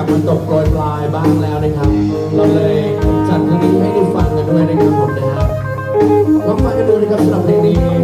ับมันตกโปรยปลายบ้างแล้วนะครับ เราเลยจัดเพลงนี้ให้ได้ฟังกันด้วยนะครับผมนะครับลองฟังกันดูนะครับสำหรับเพลงนี้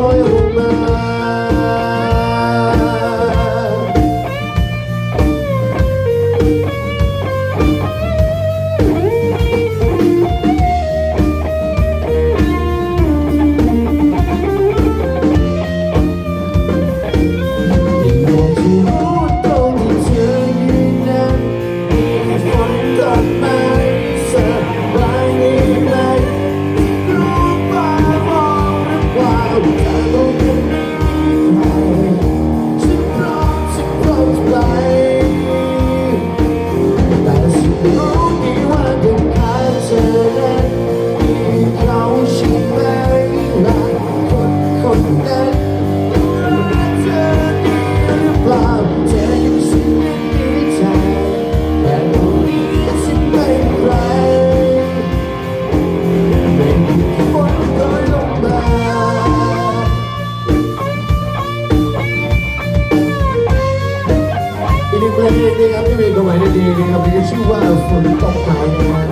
твоєго мене. นี้ครับที่มีความหดีๆนะครับที่ชื่อว่าฝนตกหายนะฮะ